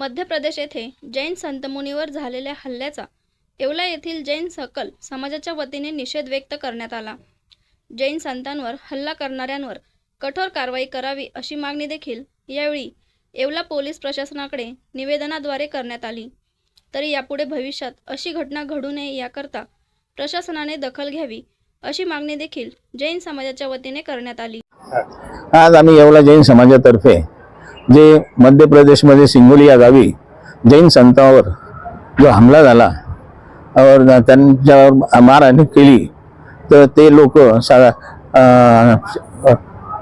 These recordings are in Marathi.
मध्य प्रदेश येथे जैन संतमुनीवर झालेल्या हल्ल्याचा येवला येथील जैन सकल समाजाच्या वतीने निषेध व्यक्त करण्यात आला. जैन संतांवर हल्ला करणाऱ्यांवर कठोर कारवाई करावी अशी मागणी देखील यावेळी येवला पोलीस प्रशासनाकडे निवेदनाद्वारे करण्यात आली. तरी यापुढे भविष्यात अशी घटना घडू नये याकरता प्रशासनाने दखल घ्यावी अशी मागणी देखील जैन समाजाच्या वतीने करण्यात आली. आज आम्ही येवला जैन समाजातर्फे जे मध्य प्रदेशमध्ये सिंगोली या गावी जैन संतांवर जो हमला झाला और त्यांच्यावर मारहाण केली तर ते लोक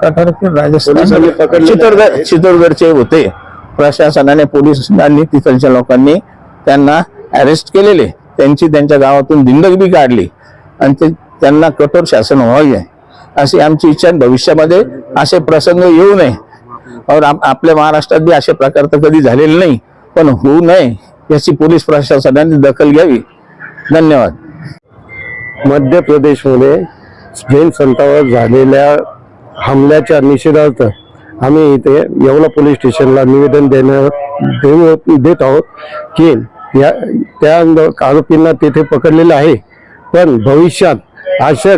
राजस्थान चित्तोडगड चित्तोडगडचे होते. प्रशासनाने पोलिसांनी तिथलच्या लोकांनी त्यांना अरेस्ट केलेले. त्यांची त्यांच्या गावातून दिंडक बी काढली. आणि ते त्यांना कठोर शासन व्हावे. अशी आमची इच्छा. भविष्यामध्ये असे प्रसंग येऊ नये. और आपल्या महाराष्ट्रात बी असे प्रकार तर कधी झालेले नाही पण होऊ नये याची पोलीस प्रशासनाने दखल घ्यावी. धन्यवाद. मध्य प्रदेशमध्ये जैन संतावर झालेल्या हमल्याच्या निषेधार्थ आम्ही इथे येवला पोलीस स्टेशनला निवेदन देण्यावर देऊ देत आहोत की या त्या आरोपींना तेथे पकडलेलं आहे. पण भविष्यात अशा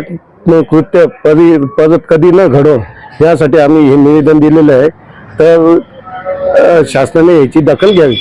कृत्य परी परत कधी न घडो यासाठी आम्ही हे निवेदन दिलेलं आहे. तर शासनाने याची दखल घ्यावी.